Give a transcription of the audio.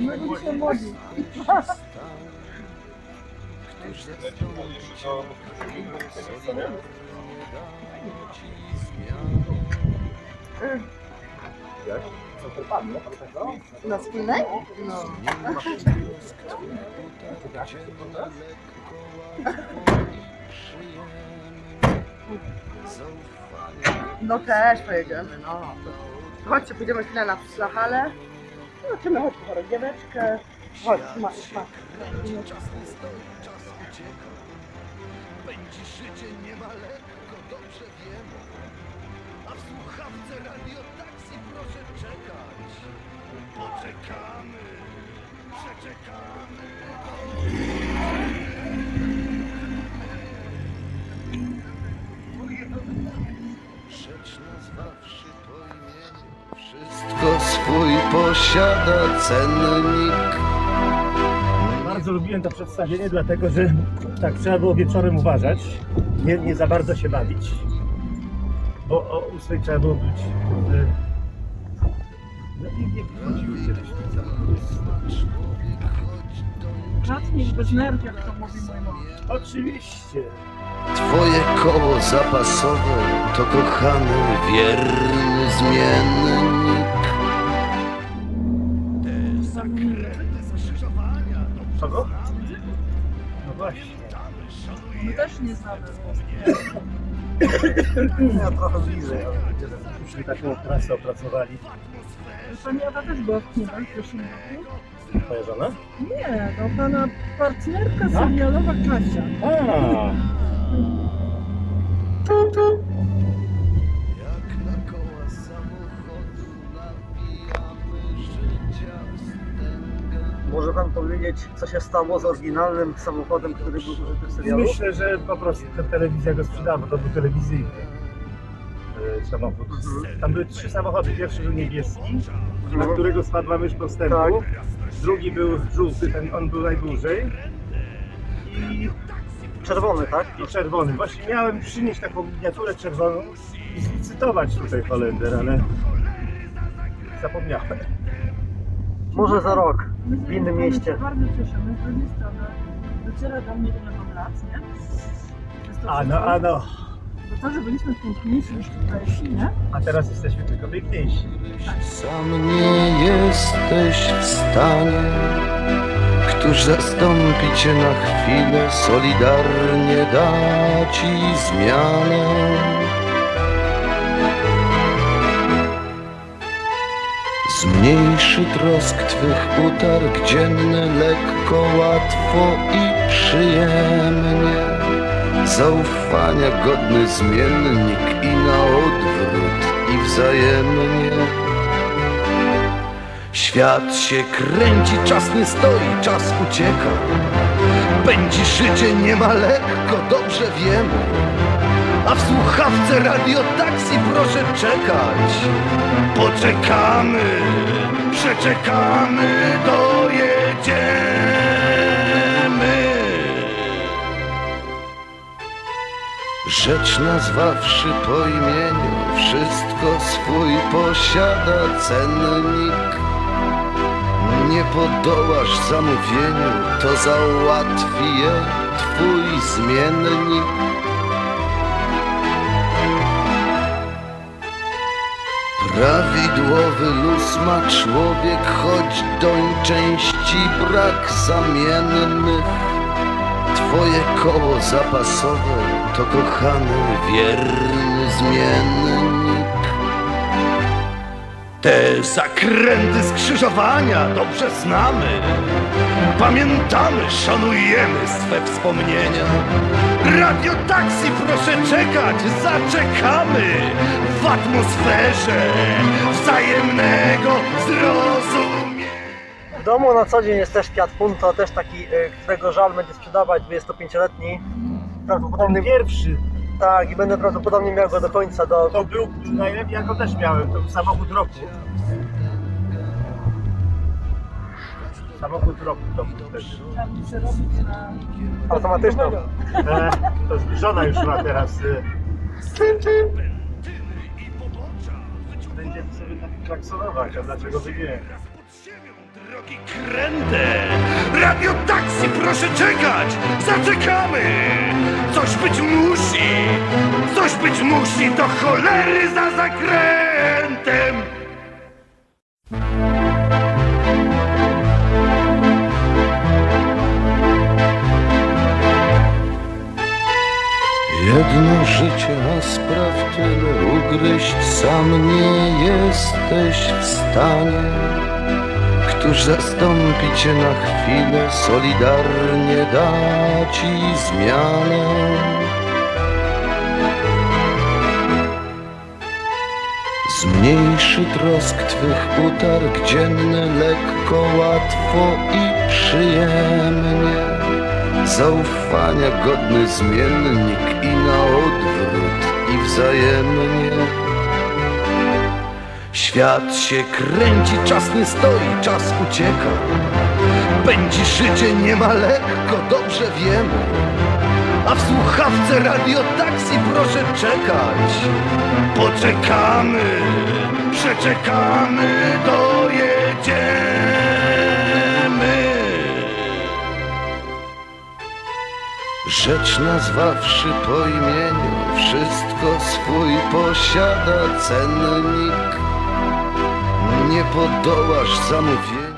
Będą się młodzi. Co to? Na wspólnej? No. No też pojedziemy, no. Chodźcie, pójdziemy chwilę na szlachalę. Zobaczymy, chodź, chorą dzieweczkę. Chodź, masz, masz. Będzie życie nie ma lekko, dobrze wiemy. A w słuchawce radio taksi proszę czekać. Poczekamy, przeczekamy. Rzecz nazwawszy po imieniu, wszystko posiada cennik. Bardzo lubiłem to przedstawienie, dlatego że tak trzeba było wieczorem uważać, nie, nie za bardzo się bawić, bo o 8 trzeba było być. w- No i nie wchodziły się do świca. Zacznij bez nerw, jak to mówi mój mąż. Oczywiście. Twoje koło zapasowe to kochany, wierny zmiennik. Kogo? No właśnie. My też nie znamy. Ja trochę bliżej, ale myśmy taką trasę opracowali. Pani Ewa też była w kinach w zeszłym roku. Twoja żona? Nie, no pana partnerka serialowa Kasia. A, Może pan powiedzieć, co się stało z oryginalnym samochodem, który był użyty w serialu? myślę, że po prostu ta telewizja go sprzedała, bo to był telewizyjny e, samochód. Tam były trzy samochody. Pierwszy był niebieski, na którego spadła mysz postępu. Tak. Drugi był żółty, ten on był najdłużej. I, Czerwony, tak? I czerwony. Właśnie miałem przynieść taką miniaturę czerwoną i zlicytować tutaj Holender, ale zapomniałem. Może za rok, w innym mieście. Bardzo cieszymy, z drugiej strony dociera do mnie ile mam lat, nie? To A no, wszystko- a no. Bo to, że byliśmy piękniejsi niż tutejsi, nie? A teraz jesteśmy tylko piękniejsi. Sam nie jesteś w stanie, któż zastąpi cię na chwilę, solidarnie da ci zmianę. Zmniejszy trosk twych utarg dzienny lekko, łatwo i przyjemnie. Zaufania godny zmiennik i na odwrót i wzajemnie. Świat się kręci, czas nie stoi, czas ucieka. Będzie życie nie ma lekko, dobrze wiemy. A w słuchawce radio taksi proszę czekać. Poczekamy, przeczekamy, dojedziemy. Rzecz nazwawszy po imieniu, wszystko swój posiada cennik. Nie podołasz zamówieniu, to załatwi je twój zmiennik. Prawidłowy luz ma człowiek, choć doń części brak zamiennych. Twoje koło zapasowe to kochany, wierny zmiennik. Te zakręty skrzyżowania dobrze znamy. Pamiętamy, szanujemy swe wspomnienia. Radio taksi proszę czekać, zaczekamy w atmosferze wzajemnego zrozumienia. W domu na co dzień jest też Fiat Punto, też taki, y, którego żal będzie sprzedawać, 25-letni. Prawdopodobnie, Pierwszy tak, i będę prawdopodobnie miał go do końca, do... to był najlepiej, ja go też miałem, to był samochód roku. Samochód roku to był na... automatyczną. E, to żona już ma teraz. E, będzie sobie tak klaksonować, a dlaczego by nie? Drogi kręte! Radio taksi, proszę czekać! Zaczekamy! Coś być musi! Coś być musi do cholery za zakrętem! Jedno życie, a spraw tyle ugryźć sam nie jesteś w stanie. Któż zastąpi cię na chwilę, solidarnie da ci zmianę? Zmniejszy trosk twych utarg dzienny lekko, łatwo i przyjemnie. Zaufania godny zmiennik i na odwrót i wzajemnie. Świat się kręci, czas nie stoi, czas ucieka. Pędzi życie nie ma lekko, dobrze wiemy. A w słuchawce radio taksi proszę czekać. Poczekamy, przeczekamy, dojedziemy. Rzecz nazwawszy po imieniu, wszystko swój posiada cennik. Nie podołasz zamówieniu.